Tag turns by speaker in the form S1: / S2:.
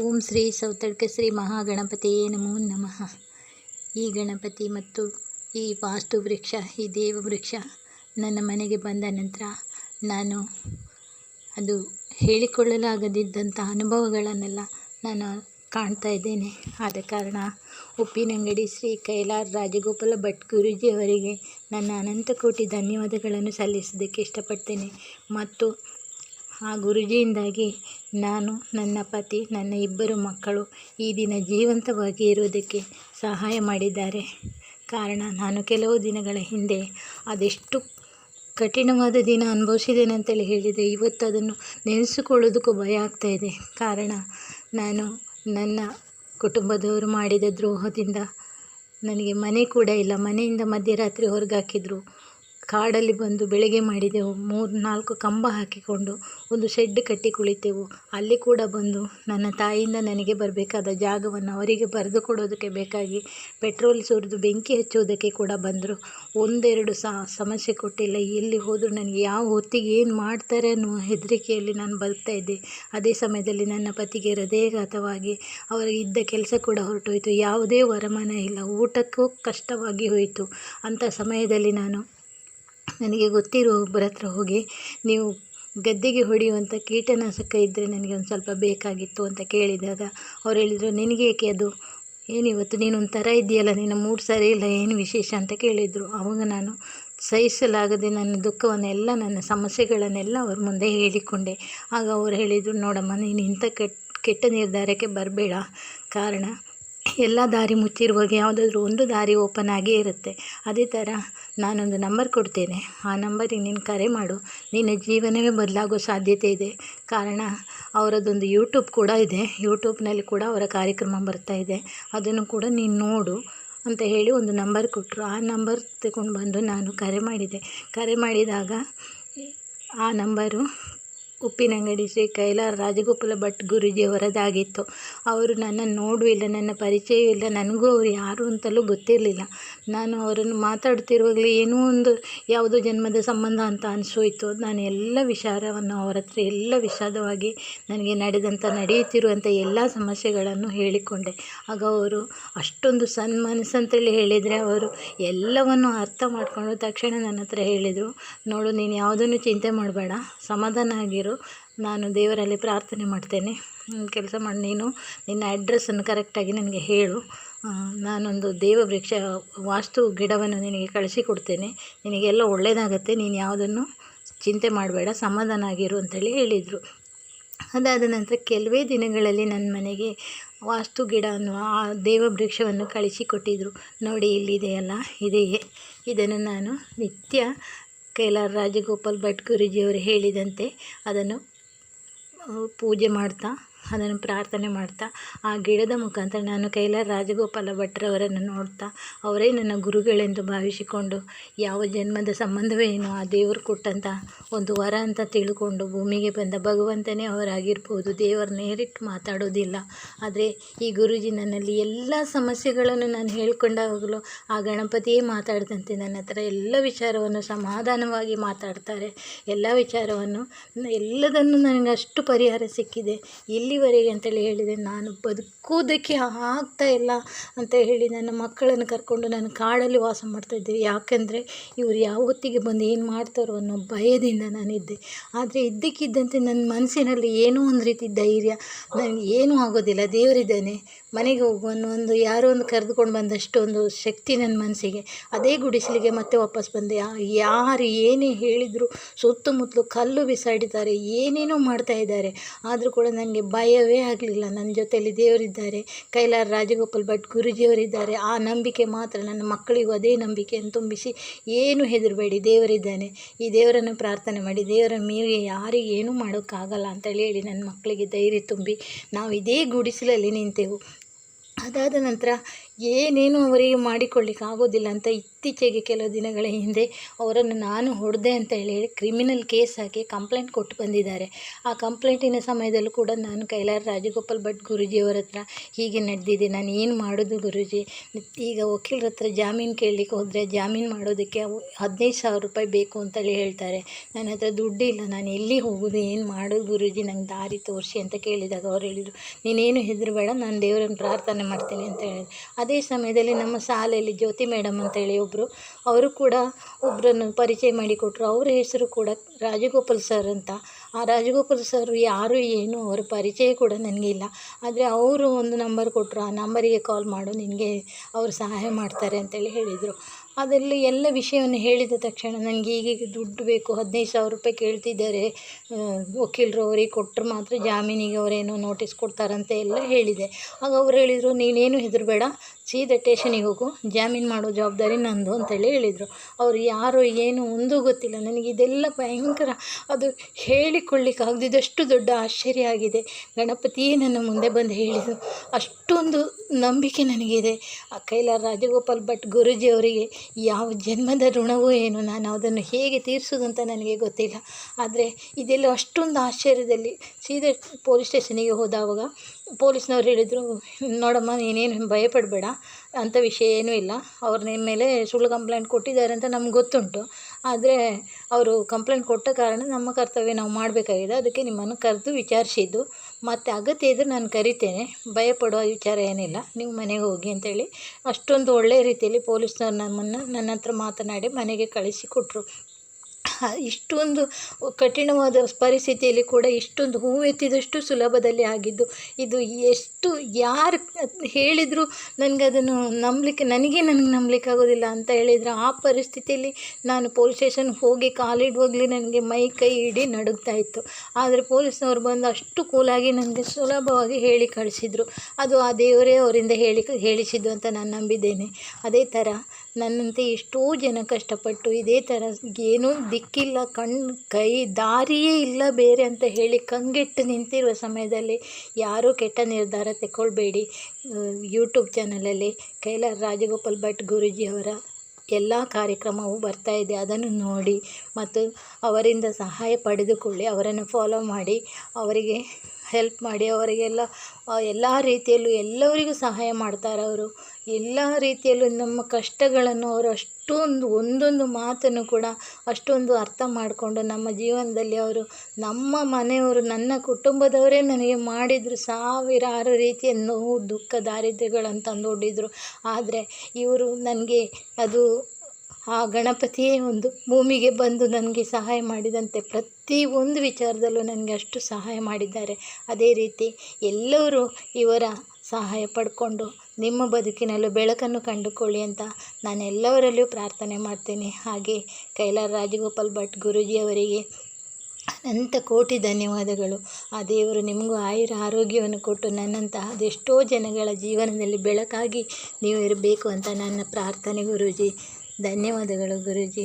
S1: ಓಂ ಶ್ರೀ ಸೌತಡ್ಕ ಶ್ರೀ ಮಹಾಗಣಪತಿಯೇ ನಮೋ ನಮಃ. ಈ ಗಣಪತಿ ಮತ್ತು ಈ ವಾಸ್ತು ವೃಕ್ಷ ಈ ದೇವ ವೃಕ್ಷ ನನ್ನ ಮನೆಗೆ ಬಂದ ನಂತರ ನಾನು ಅದು ಹೇಳಿಕೊಳ್ಳಲಾಗದಿದ್ದಂಥ ಅನುಭವಗಳನ್ನೆಲ್ಲ ನಾನು ಕಾಣ್ತಾ ಇದ್ದೇನೆ. ಆದ ಕಾರಣ ಉಪ್ಪಿನಂಗಡಿ ಶ್ರೀ ಕೈಲಾರ್ ರಾಜಗೋಪಾಲ ಭಟ್ ಗುರೂಜಿ ಅವರಿಗೆ ನನ್ನ ಅನಂತ ಕೋಟಿ ಧನ್ಯವಾದಗಳನ್ನು ಸಲ್ಲಿಸೋದಕ್ಕೆ ಇಷ್ಟಪಡ್ತೇನೆ. ಮತ್ತು ಆ ಗುರೂಜಿಯಿಂದಾಗಿ ನಾನು, ನನ್ನ ಪತಿ, ನನ್ನ ಇಬ್ಬರು ಮಕ್ಕಳು ಈ ದಿನ ಜೀವಂತವಾಗಿ ಇರೋದಕ್ಕೆ ಸಹಾಯ ಮಾಡಿದ್ದಾರೆ. ಕಾರಣ, ನಾನು ಕೆಲವು ದಿನಗಳ ಹಿಂದೆ ಅದೆಷ್ಟು ಕಠಿಣವಾದ ದಿನ ಅನುಭವಿಸಿದ್ದೇನೆ ಅಂತೇಳಿ ಹೇಳಿದೆ. ಇವತ್ತು ಅದನ್ನು ನೆನೆಸಿಕೊಳ್ಳೋದಕ್ಕೂ ಭಯ ಆಗ್ತಾ ಇದೆ. ಕಾರಣ, ನಾನು ನನ್ನ ಕುಟುಂಬದವರು ಮಾಡಿದ ದ್ರೋಹದಿಂದ ನನಗೆ ಮನೆ ಕೂಡ ಇಲ್ಲ. ಮನೆಯಿಂದ ಮಧ್ಯರಾತ್ರಿ ಹೊರಗಾಕಿದ್ರು. ಕಾಡಲ್ಲಿ ಬಂದು ಬೆಳಗ್ಗೆ ಮಾಡಿದೆವು ಮೂರು, ನಾಲ್ಕು ಕಂಬ ಹಾಕಿಕೊಂಡು ಒಂದು ಶೆಡ್ ಕಟ್ಟಿ ಕುಳಿತೆವು. ಅಲ್ಲಿ ಕೂಡ ಬಂದು ನನ್ನ ತಾಯಿಯಿಂದ ನನಗೆ ಬರಬೇಕಾದ ಜಾಗವನ್ನು ಅವರಿಗೆ ಬರೆದು ಕೊಡೋದಕ್ಕೆ ಬೇಕಾಗಿ ಪೆಟ್ರೋಲ್ ಸುರಿದು ಬೆಂಕಿ ಹಚ್ಚುವುದಕ್ಕೆ ಕೂಡ ಬಂದರು. ಒಂದೆರಡು ಸಮಸ್ಯೆ ಕೊಟ್ಟಿಲ್ಲ. ಎಲ್ಲಿ ಹೋದರೂ ನನಗೆ ಯಾವ ಹೊತ್ತಿಗೆ ಏನು ಮಾಡ್ತಾರೆ ಅನ್ನುವ ಹೆದರಿಕೆಯಲ್ಲಿ ನಾನು ಬರ್ತಾ ಇದ್ದೆ. ಅದೇ ಸಮಯದಲ್ಲಿ ನನ್ನ ಪತಿಗೆ ಹೃದಯಘಾತವಾಗಿ ಅವರಿಗೆ ಇದ್ದ ಕೆಲಸ ಕೂಡ ಹೊರಟೋಯಿತು. ಯಾವುದೇ ವರಮಾನ ಇಲ್ಲ. ಊಟಕ್ಕೂ ಕಷ್ಟವಾಗಿ ಹೋಯಿತು. ಅಂಥ ಸಮಯದಲ್ಲಿ ನಾನು ನನಗೆ ಗೊತ್ತಿರೋ ಒಬ್ಬರ ಹತ್ರ ಹೋಗಿ, ನೀವು ಗದ್ದೆಗೆ ಹೊಡೆಯುವಂಥ ಕೀಟನಾಶಕ ಇದ್ದರೆ ನನಗೆ ಒಂದು ಸ್ವಲ್ಪ ಬೇಕಾಗಿತ್ತು ಅಂತ ಕೇಳಿದಾಗ ಅವ್ರು ಹೇಳಿದರು, ನಿನಗೆ ಏಕೆ ಅದು? ಏನಿವತ್ತು ನೀನು ಒಂಥರ ಇದೆಯಲ್ಲ ನಿನ್ನ ಮೂಡ್ ಸರಿ ಇಲ್ಲ, ಏನು ವಿಶೇಷ? ಅಂತ ಕೇಳಿದರು. ಅವಾಗ ನಾನು ಸಹಿಸಲಾಗದೆ ನನ್ನ ದುಃಖವನ್ನೆಲ್ಲ, ನನ್ನ ಸಮಸ್ಯೆಗಳನ್ನೆಲ್ಲ ಅವ್ರ ಮುಂದೆ ಹೇಳಿಕೊಂಡೆ. ಆಗ ಅವ್ರು ಹೇಳಿದರು, ನೋಡಮ್ಮ, ನೀನು ಇಂಥ ಕೆಟ್ಟ ಕೆಟ್ಟ ನಿರ್ಧಾರಕ್ಕೆ ಬರಬೇಡ. ಕಾರಣ, ಎಲ್ಲ ದಾರಿ ಮುಚ್ಚಿರುವಾಗ ಯಾವುದಾದ್ರೂ ಒಂದು ದಾರಿ ಓಪನ್ ಆಗೇ ಇರುತ್ತೆ. ಅದೇ ಥರ ನಾನೊಂದು ನಂಬರ್ ಕೊಡ್ತೇನೆ. ಆ ನಂಬರಿಗೆ ನೀನು ಕರೆ ಮಾಡು. ನಿನ್ನ ಜೀವನವೇ ಬದಲಾಗೋ ಸಾಧ್ಯತೆ ಇದೆ. ಕಾರಣ, ಅವರದೊಂದು ಯೂಟ್ಯೂಬ್ ಕೂಡ ಇದೆ. ಯೂಟ್ಯೂಬ್ನಲ್ಲಿ ಕೂಡ ಅವರ ಕಾರ್ಯಕ್ರಮ ಬರ್ತಾ ಇದೆ. ಅದನ್ನು ಕೂಡ ನೀನು ನೋಡು ಅಂತ ಹೇಳಿ ಒಂದು ನಂಬರ್ ಕೊಟ್ಟರು ಆ ನಂಬರ್ ತಗೊಂಡು ಬಂದು ನಾನು ಕರೆ ಮಾಡಿದೆ. ಕರೆ ಮಾಡಿದಾಗ ಆ ನಂಬರು ಉಪ್ಪಿನಂಗಡಿ ಶ್ರೀ ಕೈಲಾರ ರಾಜಗೋಪಾಲ ಭಟ್ ಗುರೂಜಿಯವರದಾಗಿತ್ತು ಅವರು ನನ್ನನ್ನು ನೋಡೂ ಇಲ್ಲ ನನ್ನ ಪರಿಚಯ ಇಲ್ಲ, ನನಗೂ ಅವರು ಯಾರು ಅಂತಲೂ ಗೊತ್ತಿರಲಿಲ್ಲ. ನಾನು ಅವರನ್ನು ಮಾತಾಡ್ತಿರುವಾಗಲೇ ಏನೋ ಒಂದು ಯಾವುದೋ ಜನ್ಮದ ಸಂಬಂಧ ಅಂತ ಅನಿಸೋಯ್ತು. ನಾನು ಎಲ್ಲ ವಿಚಾರವನ್ನು ಅವರ ಹತ್ರ, ಎಲ್ಲ ವಿಷಾದವಾಗಿ ನನಗೆ ನಡೆದಂಥ ನಡೆಯುತ್ತಿರುವಂಥ ಎಲ್ಲ ಸಮಸ್ಯೆಗಳನ್ನು ಹೇಳಿಕೊಂಡೆ. ಆಗ ಅವರು ಅಷ್ಟೊಂದು ಸಣ್ಣ ಮನಸ್ಸಂತೇಳಿ ಹೇಳಿದರೆ ಅವರು ಎಲ್ಲವನ್ನು ಅರ್ಥ ಮಾಡಿಕೊಂಡು ತಕ್ಷಣ ನನ್ನ ಹತ್ರ ಹೇಳಿದರು. ನೋಡು, ನೀನು ಯಾವುದನ್ನು ಚಿಂತೆ ಮಾಡಬೇಡ, ಸಮಾಧಾನ ಆಗಿರು. ನಾನು ದೇವರಲ್ಲಿ ಪ್ರಾರ್ಥನೆ ಮಾಡ್ತೇನೆ. ಕೆಲಸ ಮಾಡಿ. ನೀನು ನಿನ್ನ ಅಡ್ರೆಸ್ಸನ್ನು ಕರೆಕ್ಟಾಗಿ ನನಗೆ ಹೇಳು. ನಾನೊಂದು ದೇವ ವೃಕ್ಷ, ವಾಸ್ತು ಗಿಡವನ್ನು ನಿನಗೆ ಕಳಿಸಿಕೊಡ್ತೇನೆ ನಿನಗೆಲ್ಲ ಒಳ್ಳೆಯದಾಗತ್ತೆ ನೀನು ಯಾವುದನ್ನು ಚಿಂತೆ ಮಾಡಬೇಡ. ಸಮಾಧಾನ ಆಗಿರು ಅಂತೇಳಿ ಹೇಳಿದರು. ಅದಾದ ನಂತರ ಕೆಲವೇ ದಿನಗಳಲ್ಲಿ ನನ್ನ ಮನೆಗೆ ವಾಸ್ತು ಗಿಡ ಅನ್ನುವ ಆ ದೇವ ವೃಕ್ಷವನ್ನು ಕಳಿಸಿಕೊಟ್ಟಿದ್ದರು ನೋಡಿ ಇಲ್ಲಿದೆಯಲ್ಲ ಇದೆಯೇ. ಇದನ್ನು ನಾನು ನಿತ್ಯ ಕೈಲಾರ ರಾಜಗೋಪಾಲ್ ಭಟ್ ಗುರೂಜಿಯವರು ಹೇಳಿದಂತೆ ಅದನ್ನು ಪೂಜೆ ಮಾಡ್ತಾ ಅದನ್ನು ಪ್ರಾರ್ಥನೆ ಮಾಡ್ತಾ, ಆ ಗಿಡದ ಮುಖಾಂತರ ನಾನು ಕೈಲಾರ ರಾಜಗೋಪಾಲ ಭಟ್ರವರನ್ನು ನೋಡ್ತಾ, ಅವರೇ ನನ್ನ ಗುರುಗಳೆಂದು ಭಾವಿಸಿಕೊಂಡು, ಯಾವ ಜನ್ಮದ ಸಂಬಂಧವೇನು ಆ ದೇವರು ಕೊಟ್ಟಂಥ ಒಂದು ವರ ಅಂತ ತಿಳ್ಕೊಂಡು ಭೂಮಿಗೆ ಬಂದ ಭಗವಂತನೇ ಅವರಾಗಿರ್ಬೋದು, ದೇವರು ನೇರಿಟ್ಟು ಮಾತಾಡೋದಿಲ್ಲ. ಆದರೆ ಈ ಗುರುಜಿ ನನ್ನಲ್ಲಿ ಎಲ್ಲ ಸಮಸ್ಯೆಗಳನ್ನು ನಾನು ಹೇಳ್ಕೊಂಡಾಗಲೂ ಆ ಗಣಪತಿಯೇ ಮಾತಾಡಿದಂತೆ ನನ್ನ ಹತ್ರ ಎಲ್ಲ ವಿಚಾರವನ್ನು ಸಮಾಧಾನವಾಗಿ ಮಾತಾಡ್ತಾರೆ. ಎಲ್ಲ ವಿಚಾರವನ್ನು, ಎಲ್ಲದನ್ನು ನನಗೆ ಅಷ್ಟು ಪರಿಹಾರ ಸಿಕ್ಕಿದೆ. ಇಲ್ಲಿ ಇಲ್ಲಿವರೆಗೆ ಅಂತೇಳಿ ಹೇಳಿದೆ, ನಾನು ಬದುಕೋದಕ್ಕೆ ಆಗ್ತಾ ಇಲ್ಲ ಅಂತ ಹೇಳಿ ನನ್ನ ಮಕ್ಕಳನ್ನು ಕರ್ಕೊಂಡು ನಾನು ಕಾಡಲ್ಲಿ ವಾಸ ಮಾಡ್ತಾಯಿದ್ದೆ ಯಾಕೆಂದರೆ ಇವರು ಯಾವ ಹೊತ್ತಿಗೆ ಬಂದು ಏನು ಮಾಡ್ತಾರೋ ಅನ್ನೋ ಭಯದಿಂದ ನಾನಿದ್ದೆ. ಆದರೆ ಇದ್ದಕ್ಕಿದ್ದಂತೆ ನನ್ನ ಮನಸ್ಸಿನಲ್ಲಿ ಏನೋ ಒಂದು ರೀತಿ ಧೈರ್ಯ. ನನಗೆ ಏನೂ ಆಗೋದಿಲ್ಲ. ದೇವರಿದ್ದಾನೆ. ಮನೆಗೆ ಹೋಗು ಅನ್ನೋ ಒಂದು ಯಾರೋ ಒಂದು ಕರೆದುಕೊಂಡು ಬಂದಷ್ಟು ಒಂದು ಶಕ್ತಿ ನನ್ನ ಮನಸ್ಸಿಗೆ. ಅದೇ ಗುಡಿಸಲಿಗೆ ಮತ್ತೆ ವಾಪಸ್ ಬಂದೆ. ಯಾರು ಏನೇ ಹೇಳಿದರೂ ಸುತ್ತಮುತ್ತಲು ಕಲ್ಲು ಬಿಸಾಡಿದ್ದಾರೆ, ಏನೇನೋ ಮಾಡ್ತಾ ಇದ್ದಾರೆ. ಆದರೂ ಕೂಡ ನನಗೆ ಭಯವೇ ಆಗಲಿಲ್ಲ. ನನ್ನ ಜೊತೆಯಲ್ಲಿ ದೇವರಿದ್ದಾರೆ, ಕೈಲಾರ ರಾಜಗೋಪಾಲ್ ಭಟ್ ಗುರುಜಿಯವರಿದ್ದಾರೆ. ಆ ನಂಬಿಕೆ ಮಾತ್ರ ನನ್ನ ಮಕ್ಕಳಿಗೂ ಅದೇ ನಂಬಿಕೆಯನ್ನು ತುಂಬಿಸಿ ಏನು ಹೆದರಬೇಡಿ, ದೇವರಿದ್ದಾನೆ. ಈ ದೇವರನ್ನು ಪ್ರಾರ್ಥನೆ ಮಾಡಿ, ದೇವರ ಮೀರಿ ಯಾರಿಗೆ ಏನೂ ಮಾಡೋಕ್ಕಾಗಲ್ಲ ಅಂತೇಳಿ ಹೇಳಿ ನನ್ನ ಮಕ್ಕಳಿಗೆ ಧೈರ್ಯ ತುಂಬಿ ನಾವು ಇದೇ ಗುಡಿಸಲಲ್ಲಿ ನಿಂತೆವು. ಅದಾದ ನಂತರ ಏನೇನು ಅವರಿಗೆ ಮಾಡಿಕೊಳ್ಳಿಕ್ಕೆ ಆಗೋದಿಲ್ಲ ಅಂತ ಇತ್ತೀಚೆಗೆ ಕೆಲವು ದಿನಗಳ ಹಿಂದೆ ಅವರನ್ನು ನಾನು ಹೊಡೆದೆ ಅಂತ ಹೇಳಿ ಕ್ರಿಮಿನಲ್ ಕೇಸ್ ಹಾಕಿ ಕಂಪ್ಲೇಂಟ್ ಕೊಟ್ಟು ಬಂದಿದ್ದಾರೆ. ಆ ಕಂಪ್ಲೇಂಟಿನ ಸಮಯದಲ್ಲೂ ಕೂಡ ನಾನು ಕೈಲಾರ ರಾಜಗೋಪಾಲ್ ಭಟ್ ಗುರುಜಿಯವರ ಹತ್ರ ಹೀಗೆ ನಡೆದಿದೆ. ನಾನು ಏನು ಮಾಡೋದು ಗುರೂಜಿ? ಈಗ ವಕೀಲರ ಹತ್ರ ಜಾಮೀನು ಕೇಳಲಿಕ್ಕೆ ಹೋದರೆ ಜಾಮೀನು ಮಾಡೋದಕ್ಕೆ ಹದಿನೈದು ಸಾವಿರ ರೂಪಾಯಿ ಬೇಕು ಅಂತೇಳಿ ಹೇಳ್ತಾರೆ. ನನ್ನ ಹತ್ರ ದುಡ್ಡಿಲ್ಲ. ನಾನು ಎಲ್ಲಿ ಹೋಗೋದು? ಏನು ಮಾಡೋದು ಗುರೂಜಿ? ನಂಗೆ ದಾರಿ ತೋರಿಸಿ ಅಂತ ಕೇಳಿದಾಗ ಅವ್ರು ಹೇಳಿದರು, ನೀನೇನು ಹೆದರಬೇಡ. ನಾನು ದೇವರನ್ನು ಪ್ರಾರ್ಥನೆ ಮಾಡ್ತೀನಿ ಅಂತ ಹೇಳಿದ್ರು. ಅದೇ ಸಮಯದಲ್ಲಿ ನಮ್ಮ ಶಾಲೆಯಲ್ಲಿ ಜ್ಯೋತಿ ಮೇಡಮ್ ಅಂತೇಳಿ ಒಬ್ಬರು ಅವರು ಕೂಡ ಒಬ್ಬರನ್ನು ಪರಿಚಯ ಮಾಡಿಕೊಟ್ರು. ಅವರ ಹೆಸರು ಕೂಡ ರಾಜಗೋಪಾಲ್ ಸರ್ ಅಂತ. ಆ ರಾಜಗೋಪಾಲ್ ಸರ್ ಯಾರು ಏನು ಅವರ ಪರಿಚಯ ಕೂಡ ನನಗೆ ಇಲ್ಲ. ಆದರೆ ಅವರು ಒಂದು ನಂಬರ್ ಕೊಟ್ಟರು ಆ ನಂಬರಿಗೆ ಕಾಲ್ ಮಾಡು, ನಿನಗೆ ಅವರು ಸಹಾಯ ಮಾಡ್ತಾರೆ ಅಂತೇಳಿ ಹೇಳಿದರು. ಅದರಲ್ಲಿ ಎಲ್ಲ ವಿಷಯವನ್ನು ಹೇಳಿದ ತಕ್ಷಣ ನನಗೆ ಈಗೀಗ ದುಡ್ಡು ಬೇಕು, ಹದಿನೈದು ಸಾವಿರ ರೂಪಾಯಿ ಕೇಳ್ತಿದ್ದಾರೆ. ವಕೀಲರು ಅವರಿಗೆ ಕೊಟ್ಟರೆ ಮಾತ್ರ ಜಾಮೀನಿಗೆ ಅವರೇನೋ ನೋಟಿಸ್ ಕೊಡ್ತಾರಂತೆ ಎಲ್ಲ ಹೇಳಿದೆ. ಆಗ ಅವ್ರು ಹೇಳಿದರು, ನೀನೇನು ಹೆದರಬೇಡ ಸೀದಾ ಟೇಷನಿಗೆ ಹೋಗು, ಜಾಮೀನು ಮಾಡೋ ಜವಾಬ್ದಾರಿ ನಂದು ಅಂತೇಳಿ ಹೇಳಿದರು. ಅವರು ಯಾರು ಏನು ಒಂದೂ ಗೊತ್ತಿಲ್ಲ. ನನಗೆ ಇದೆಲ್ಲ ಭಯಂಕರ. ಅದು ಹೇಳಿಕೊಳ್ಳಿಕ್ಕೆ ಆಗದಿದ್ದಷ್ಟು ದೊಡ್ಡ ಆಶ್ಚರ್ಯ ಆಗಿದೆ. ಗಣಪತಿಯೇ ನನ್ನ ಮುಂದೆ ಬಂದು ಹೇಳಿದರು ಅಷ್ಟೊಂದು ನಂಬಿಕೆ ನನಗಿದೆ. ಆ ಕೈಲಾರ ರಾಜಗೋಪಾಲ್ ಭಟ್ ಗುರೂಜಿ ಅವರಿಗೆ ಯಾವ ಜನ್ಮದ ಋಣವೂ ಏನು ನಾನು ಅದನ್ನು ಹೇಗೆ ತೀರಿಸೋದು ಅಂತ ನನಗೆ ಗೊತ್ತಿಲ್ಲ. ಆದರೆ ಇದೆಲ್ಲ ಅಷ್ಟೊಂದು ಆಶ್ಚರ್ಯದಲ್ಲಿ ಸೀದಾ ಪೊಲೀಸ್ ಸ್ಟೇಷನಿಗೆ ಹೋದವಾಗ ಪೊಲೀಸ್ನವ್ರು ಹೇಳಿದರು, ನೋಡಮ್ಮ, ನೀನೇನು ಭಯಪಡಬೇಡ ಅಂಥ ವಿಷಯ ಏನೂ ಇಲ್ಲ. ಅವ್ರು ನಿಮ್ಮ ಮೇಲೆ ಸುಳ್ಳು ಕಂಪ್ಲೇಂಟ್ ಕೊಟ್ಟಿದ್ದಾರೆ ಅಂತ ನಮ್ಗೆ ಗೊತ್ತುಂಟು. ಆದರೆ ಅವರು ಕಂಪ್ಲೇಂಟ್ ಕೊಟ್ಟ ಕಾರಣ ನಮ್ಮ ಕರ್ತವ್ಯ ನಾವು ಮಾಡಬೇಕಾಗಿದೆ. ಅದಕ್ಕೆ ನಿಮ್ಮನ್ನು ಕರೆದು ವಿಚಾರಿಸಿದ್ದು. ಮತ್ತು ಅಗತ್ಯ ಇದ್ದರೆ ನಾನು ಕರಿತೇನೆ. ಭಯಪಡುವ ವಿಚಾರ ಏನಿಲ್ಲ. ನೀವು ಮನೆಗೆ ಹೋಗಿ ಅಂತೇಳಿ, ಅಷ್ಟೊಂದು ಒಳ್ಳೆಯ ರೀತಿಯಲ್ಲಿ ಪೊಲೀಸ್ನವ್ರು ನಮ್ಮನ್ನು, ನನ್ನ ಹತ್ರ ಮಾತನಾಡಿ ಮನೆಗೆ ಕಳಿಸಿಕೊಟ್ರು ಇಷ್ಟೊಂದು ಕಠಿಣವಾದ ಪರಿಸ್ಥಿತಿಯಲ್ಲಿ ಕೂಡ ಇಷ್ಟೊಂದು ಹೂವೆತ್ತಿದಷ್ಟು ಸುಲಭದಲ್ಲಿ ಆಗಿದ್ದು, ಇದು ಎಷ್ಟು, ಯಾರು ಹೇಳಿದರೂ ನನಗೆ ಅದನ್ನು ನಂಬಲಿಕ್ಕೆ, ನನಗೆ ನನಗೆ ನಂಬಲಿಕ್ಕೆ ಆಗೋದಿಲ್ಲ ಅಂತ ಹೇಳಿದರೆ ಆ ಪರಿಸ್ಥಿತಿಯಲ್ಲಿ ನಾನು ಪೊಲೀಸ್ ಸ್ಟೇಷನ್ ಹೋಗಿ ಕಾಲಿಡುವಾಗಲೇ ನನಗೆ ಮೈ ಕೈ ಇಡೀ ನಡುಗ್ತಾ ಇತ್ತು. ಆದರೆ ಪೊಲೀಸ್ನವ್ರು ಬಂದು ಅಷ್ಟು ಕೂಲಾಗಿ ನನಗೆ ಸುಲಭವಾಗಿ ಹೇಳಿ ಕಳಿಸಿದರು. ಅದು ಆ ದೇವರೇ ಅವರಿಂದ ಹೇಳಿ, ಹೇಳಿಸಿದ್ದು ಅಂತ ನಾನು ನಂಬಿದ್ದೇನೆ. ಅದೇ ಥರ ನನ್ನಂತೆ ಎಷ್ಟೋ ಜನ ಕಷ್ಟಪಟ್ಟು ಇದೇ ಥರ ಏನೂ ದಿಕ್ಕಿಲ್ಲ ಕಣ್ಣು ಕೈ, ದಾರಿಯೇ ಇಲ್ಲ ಬೇರೆ ಅಂತ ಹೇಳಿ ಕಂಗೆಟ್ಟು ನಿಂತಿರುವ ಸಮಯದಲ್ಲಿ ಯಾರೂ ಕೆಟ್ಟ ನಿರ್ಧಾರ ತಗೊಳ್ಬೇಡಿ ಯೂಟ್ಯೂಬ್ ಚಾನಲಲ್ಲಿ ಕೈಲಾರ್ ರಾಜಗೋಪಾಲ್ ಭಟ್ ಗುರೂಜಿ ಅವರ ಎಲ್ಲ ಕಾರ್ಯಕ್ರಮವೂ ಬರ್ತಾ ಇದೆ, ಅದನ್ನು ನೋಡಿ. ಮತ್ತು ಅವರಿಂದ ಸಹಾಯ ಪಡೆದುಕೊಳ್ಳಿ, ಅವರನ್ನು ಫಾಲೋ ಮಾಡಿ, ಅವರಿಗೆ ಹೆಲ್ಪ್ ಮಾಡಿ ಅವರಿಗೆಲ್ಲ ಎಲ್ಲ ರೀತಿಯಲ್ಲೂ ಎಲ್ಲರಿಗೂ ಸಹಾಯ ಮಾಡ್ತಾರೆ ಅವರು. ಎಲ್ಲ ರೀತಿಯಲ್ಲೂ ನಮ್ಮ ಕಷ್ಟಗಳನ್ನು ಅವರು ಅಷ್ಟೊಂದು, ಒಂದೊಂದು ಮಾತನ್ನು ಕೂಡ ಅಷ್ಟೊಂದು ಅರ್ಥ ಮಾಡಿಕೊಂಡು ನಮ್ಮ ಜೀವನದಲ್ಲಿ ಅವರು ನಮ್ಮ ಮನೆಯವರು, ನನ್ನ ಕುಟುಂಬದವರೇ ನನಗೆ ಮಾಡಿದರು ಸಾವಿರಾರು ರೀತಿಯ ನೋವು, ದುಃಖ, ದಾರಿದ್ರ್ಯಗಳನ್ನು ತಂದೊಡ್ಡಿದ್ರು. ಆದರೆ ಇವರು ನನಗೆ ಅದು ಆ ಗಣಪತಿಯೇ ಒಂದು ಭೂಮಿಗೆ ಬಂದು ನನಗೆ ಸಹಾಯ ಮಾಡಿದಂತೆ ಪ್ರತಿ ಒಂದು ವಿಚಾರದಲ್ಲೂ ನನಗೆ ಅಷ್ಟು ಸಹಾಯ ಮಾಡಿದ್ದಾರೆ. ಅದೇ ರೀತಿ ಎಲ್ಲರೂ ಇವರ ಸಹಾಯ ಪಡ್ಕೊಂಡು ನಿಮ್ಮ ಬದುಕಿನಲ್ಲೂ ಬೆಳಕನ್ನು ಕಂಡುಕೊಳ್ಳಿ ಅಂತ ನಾನು ಪ್ರಾರ್ಥನೆ ಮಾಡ್ತೇನೆ. ಹಾಗೆ ಕೈಲಾರ ರಾಜಗೋಪಾಲ್ ಭಟ್ ಗುರೂಜಿ ಅವರಿಗೆ ಅನಂತ ಕೋಟಿ ಧನ್ಯವಾದಗಳು. ಆ ದೇವರು ನಿಮಗೂ ಆಯುರ ಆರೋಗ್ಯವನ್ನು ಕೊಟ್ಟು ನನ್ನಂತಹ ಅದೆಷ್ಟೋ ಜನಗಳ ಜೀವನದಲ್ಲಿ ಬೆಳಕಾಗಿ ನೀವು ಇರಬೇಕು ಅಂತ ನನ್ನ ಪ್ರಾರ್ಥನೆ ಗುರೂಜಿ. ಧನ್ಯವಾದಗಳು ಗುರೂಜಿ.